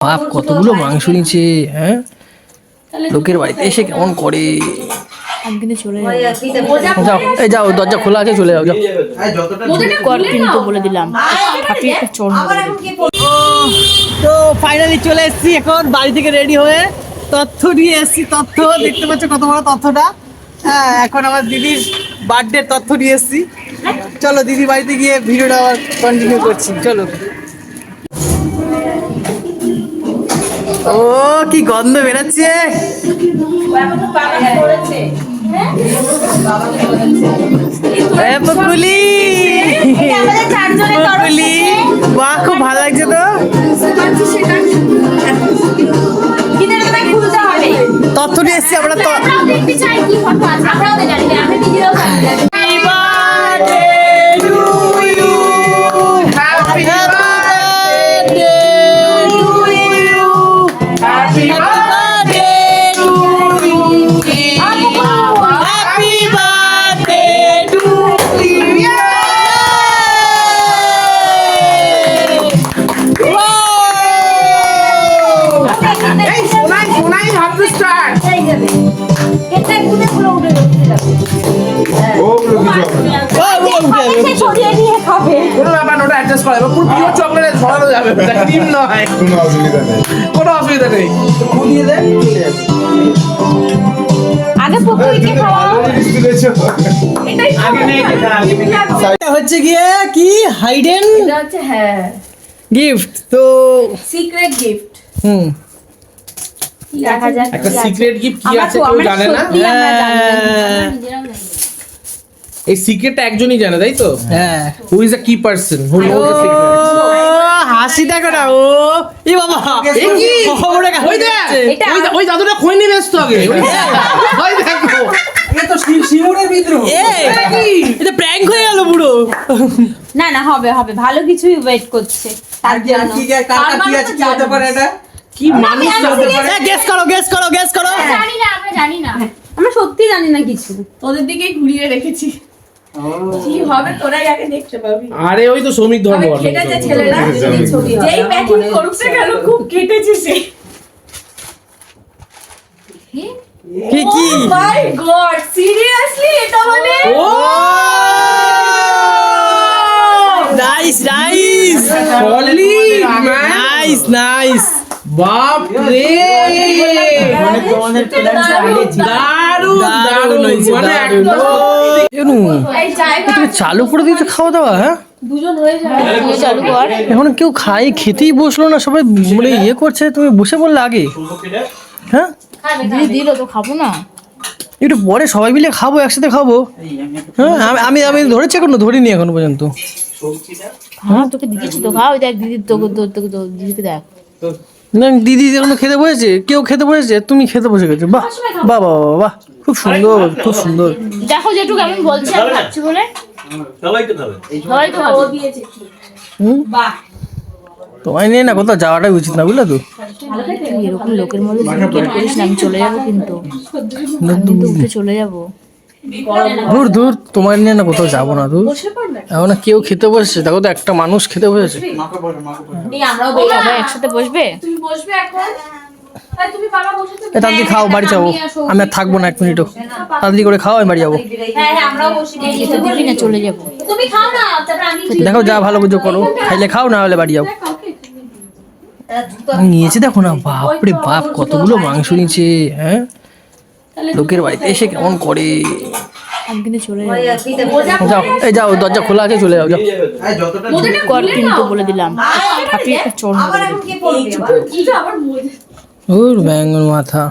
বাপ কতগুলো মাংস নিচ্ছে হ্যাঁ? লোকের বাড়িতে এসে কেমন করে? চলে যাও এই যাও দরজা খোলা আছে চলে যাও যাও। কর কিন্তু বলে দিলাম। একটা তো ফাইনালি চলে এসেছি এখন বাড়ি থেকে রেডি হয়ে তথ্য নিয়ে এসেছি তথ্য দেখতে পাচ্ছ কত বড় তথ্যটা। হ্যাঁ এখন আমার দিদির বার্থডে তথ্য নিয়ে এসেছি। চলো দিদি বাড়িতে গিয়ে ভিডিওটা আবার কন্টিনিউ করছি। চলো। ও কি গন্ধ বেরাচ্ছে। এ বকুলি। বকুলি বাহ খুব ভালো লাগছে তো। তথ্য নিয়ে এসেছি আমরা তো pure chocolate ছড়ানো যাবে, ওটা cream নয়। কোনো অসুবিধা নেই। কোনো অসুবিধা নেই। ঘুরিয়ে দে, চলে যাবে। আগে পপুরিকে খাওয়াও এটা হচ্ছে গিয়ে কি? হাইডেন হ্যাঁ। গিফট তো সিক্রেট গিফট হুম। দেখা যাক একটা কি আছে। কি আছে কেউ জানে না? হ্যাঁ। এই সিক্রেটটা একজনই জানে তাই তো? হ্যাঁ। Who is the key person who knows the O secret হাসি দেখো না ও। এ বাবা এ কি? খবরে ওই দেখ ওই ওই দাদুটা খই ব্যস্ত আগে। ওই দেখ, এটা প্র্যাঙ্ক হয়ে গেল পুরো। না না হবে হবে। ভালো কিছুই ওয়েট করছে তার জন্য। তো জানো। কি মানুষ জানতে পারে গেস করো গেস করো গেস করো। জানি না আমরা জানি না। আমরা সত্যি জানি না কিছু। তোদের দিকেই ঘুরিয়ে রেখেছি। কি হবে তোরাই আগে দেখতে পাবি। আরে ওই তো শ্রমিক ধর্ম খেটেছে ছেলেরা। যেই প্যাকিং করুক কেন খুব কেটেছে সে। কি কি? মাই গড সিরিয়াসলি এটা মানে? Oh nice nice nice nice বাপ রে দারুণ দারুণ দারুণ হয়েছে, মানে দারুণ। তুমি চালু করে দিয়েছ খাওয়া দাওয়া হ্যাঁ? দুজন হয়ে এখন কেউ খাই খেতেই বসল না সবাই মানে ইয়ে করছে তুমি বসে বললে আগে। হ্যাঁ? দিদি দিল তো খাব না। একটু পরে সবাই মিলে খাব একসাথে খাব। হ্যাঁ আমি- আমি আমি ধরেছি এখনও ধরিনি এখনও পর্যন্ত। হ্যাঁ তোকে দিয়েছি তো খাও দেখ দিদি তোকে দিদিকে দেখ। না দিদি এখনও খেতে বসেছে কেউ খেতে বসেছে তুমি খেতে বসে গেছো। বাহ বাহ বাহ বাহ, বাহ খুব সুন্দর খুব সুন্দর। দেখো যেটু কেমন বলছে আমি খাচ্ছি বলে। সবাই তো খাবে সবাই তো খাবে। হুম? তোমায় নিয়ে না কোথাও যাওয়াটাই উচিত না বুঝলে তো? এরকম লোকের মধ্যে চলে যাব কিন্তু। কিন্তু উঠে চলে যাব। দূর দূর তোমার নিয়ে না কোথাও যাব না দূর এখন না কেউ খেতে বসেছে দেখো তো একটা মানুষ খেতে বসেছে। একসাথে বসবে? বসবে এখন? তাই তুমি বাবা বসে এ তাড়াতাড়ি খাও বাড়ি যাব। আমি আর থাকব না এক মিনিটও তাড়াতাড়ি করে খাও আমি বাড়ি যাব। হ্যাঁ হ্যাঁ চলে যাব। তুমি খাও না তারপর আমি দেখো যা ভালো বুঝো করো। খাইলে খাও না হলে বাড়ি যাও। নিয়েছে দেখো না বাপরে বাপ কতগুলো মাংস। নিয়েছে হ্যাঁ? লোকের বাড়িতে এসে কেমন করে? আমি চলে যাও এই যাও দরজা খোলা আছে চলে যাও যাও। কর কিন্তু বলে দিলাম। চড় ওর মাথা।